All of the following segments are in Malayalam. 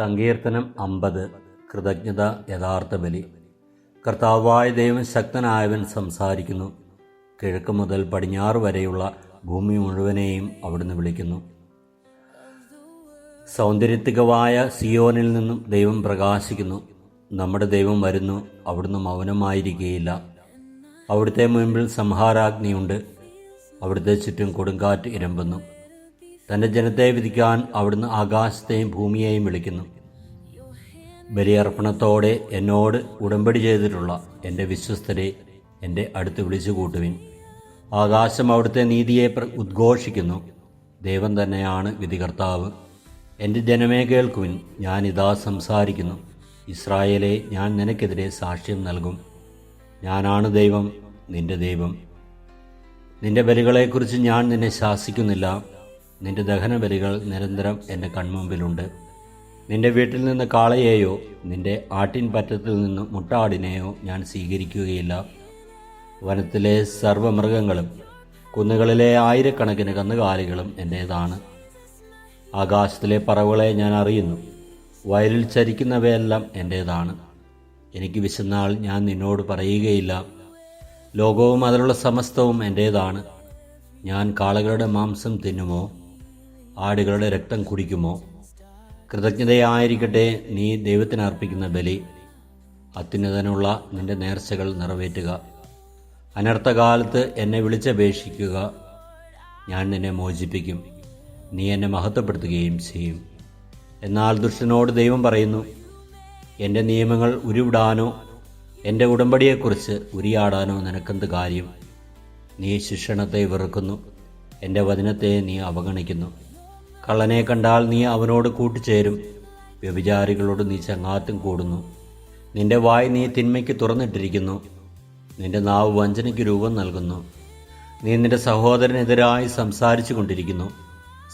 സങ്കീർത്തനം അമ്പത്. കൃതജ്ഞത യഥാർത്ഥ ബലി. കർത്താവായ ദൈവം ശക്തനായവൻ സംസാരിക്കുന്നു. കിഴക്ക് മുതൽ പടിഞ്ഞാറ് വരെയുള്ള ഭൂമി മുഴുവനെയും അവിടുന്ന് വിളിക്കുന്നു. സൗന്ദര്യത്തികമായ സിയോനിൽ നിന്നും ദൈവം പ്രകാശിക്കുന്നു. നമ്മുടെ ദൈവം വരുന്നു അവിടുന്ന് മൗനമായിരിക്കുകയില്ല. അവിടുത്തെ മുൻപിൽ സംഹാരാഗ്നിയുണ്ട്. അവിടുത്തെ ചുറ്റും കൊടുങ്കാറ്റ് ഇരമ്പുന്നു. തന്റെ ജനത്തെ വിധിക്കാൻ അവിടുന്ന് ആകാശത്തെയും ഭൂമിയെയും വിളിക്കുന്നു. ബലിയർപ്പണത്തോടെ എന്നോട് ഉടമ്പടി ചെയ്തിട്ടുള്ള എന്റെ വിശ്വസ്തരെ എന്റെ അടുത്ത് വിളിച്ചു കൂട്ടുവിൻ ആകാശം അവിടുത്തെ നീതിയെ ഉദ്ഘോഷിക്കുന്നു. ദൈവം തന്നെയാണ് വിധികർത്താവ്. എന്റെ ജനമേ കേൾക്കുവിൻ. ഞാനിതാ സംസാരിക്കുന്നു. ഇസ്രായേലെ ഞാൻ നിനക്കെതിരെ സാക്ഷ്യം നൽകും. ഞാനാണ് ദൈവം നിന്റെ ദൈവം. നിന്റെ ബലികളെക്കുറിച്ച് ഞാൻ നിന്നെ ശാസിക്കുന്നില്ല. നിന്റെ ദഹന ബലികൾ നിരന്തരം എന്റെ കൺമുമ്പിലുണ്ട്. നിന്റെ വീട്ടിൽ നിന്ന് കാളയെയോ നിന്റെ ആട്ടിൻ പറ്റത്തിൽ നിന്ന് മുട്ടാടിനെയോ ഞാൻ സ്വീകരിക്കുകയില്ല. വനത്തിലെ സർവമൃഗങ്ങളും കുന്നുകളിലെ ആയിരക്കണക്കിന് കന്നുകാലികളും എന്റേതാണ് ആകാശത്തിലെ പറവുകളെ ഞാൻ അറിയുന്നു. വയലിൽ ചരിക്കുന്നവയെല്ലാം എന്റേതാണ് എനിക്ക് വിശന്നാൽ ഞാൻ നിന്നോട് പറയുകയില്ല. ലോകവും അതിലുള്ള സമസ്തവും എന്റേതാണ് ഞാൻ കാളകളുടെ മാംസം തിന്നുമോ? ആടുകളുടെ രക്തം കുടിക്കുമോ? കൃതജ്ഞതയായിരിക്കട്ടെ നീ ദൈവത്തിന് അർപ്പിക്കുന്ന ബലി. അത്യുന്നതനുള്ള നിന്റെ നേർച്ചകൾ നിറവേറ്റുക. അനർത്ഥകാലത്ത് എന്നെ വിളിച്ചപേക്ഷിക്കുക. ഞാൻ നിന്നെ മോചിപ്പിക്കും. നീ എന്നെ മഹത്വപ്പെടുത്തുകയും ചെയ്യും. എന്നാൽ ദുഷ്ടനോട് ദൈവം പറയുന്നു എന്റെ നിയമങ്ങൾ ഉരുവിടാനോ എന്റെ ഉടമ്പടിയെക്കുറിച്ച് ഉരിയാടാനോ നിനക്കെന്ത് കാര്യം? നീ ശിക്ഷണത്തെ വെറുക്കുന്നു. എന്റെ വചനത്തെ നീ അവഗണിക്കുന്നു. കള്ളനെ കണ്ടാൽ നീ അവനോട് കൂട്ടിച്ചേരും. വ്യഭിചാരികളോട് നീ ചങ്ങാത്തും കൂടുന്നു. നിന്റെ വായ് നീ തിന്മയ്ക്ക് തുറന്നിട്ടിരിക്കുന്നു. നിന്റെ നാവ് വഞ്ചനയ്ക്ക് രൂപം നൽകുന്നു. നീ നിന്റെ സഹോദരനെതിരായി സംസാരിച്ചു കൊണ്ടിരിക്കുന്നു.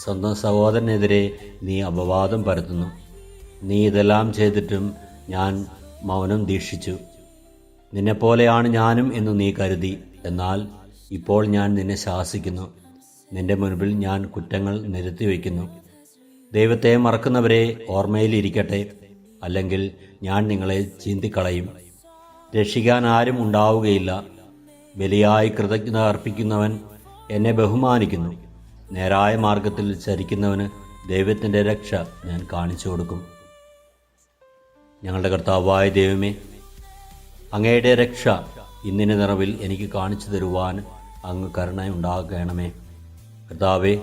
സ്വന്തം സഹോദരനെതിരെ നീ അപവാദം പരത്തുന്നു. നീ ഇതെല്ലാം ചെയ്തിട്ടും ഞാൻ മൗനം ദീക്ഷിച്ചു. നിന്നെപ്പോലെയാണ് ഞാനും എന്ന് നീ കരുതി. എന്നാൽ ഇപ്പോൾ ഞാൻ നിന്നെ ശാസിക്കുന്നു. നിന്റെ മുൻപിൽ ഞാൻ കുറ്റങ്ങൾ നിരത്തി വയ്ക്കുന്നു ദൈവത്തെ മറക്കുന്നവരെ ഓർമ്മയിലിരിക്കട്ടെ അല്ലെങ്കിൽ ഞാൻ നിങ്ങളെ ചീന്തിക്കളയും. രക്ഷിക്കാൻ ആരും ഉണ്ടാവുകയില്ല. ബലിയായി കൃതജ്ഞത അർപ്പിക്കുന്നവൻ എന്നെ ബഹുമാനിക്കുന്നു. നേരായ മാർഗത്തിൽ ചരിക്കുന്നവന് ദൈവത്തിന്റെ രക്ഷ ഞാൻ കാണിച്ചു കൊടുക്കും. ഞങ്ങളുടെ കർത്താവായ ദൈവമേ അങ്ങയുടെ രക്ഷ ഇന്നിന് നിറവിൽ എനിക്ക് കാണിച്ചു തരുവാൻ അങ്ങ് കരുണയുണ്ടാകണമേ. കർത്താവെ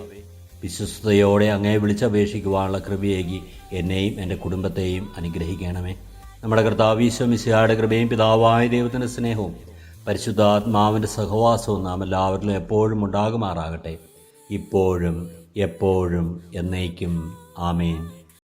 വിശ്വസ്തയോടെ അങ്ങേ വിളിച്ചപേക്ഷിക്കുവാനുള്ള കൃപയേകി എന്നെയും എന്റെ കുടുംബത്തെയും അനുഗ്രഹിക്കണമേ. നമ്മുടെ കർത്താവ് ഈശ്വമിശിയായുടെ കൃപയും പിതാവായ ദൈവത്തിന്റെ സ്നേഹവും പരിശുദ്ധാത്മാവിന്റെ സഹവാസവും നാം എല്ലാവരിലും എപ്പോഴും ഉണ്ടാകുമാറാകട്ടെ. ഇപ്പോഴും എപ്പോഴും എന്നേക്കും. ആമേൻ.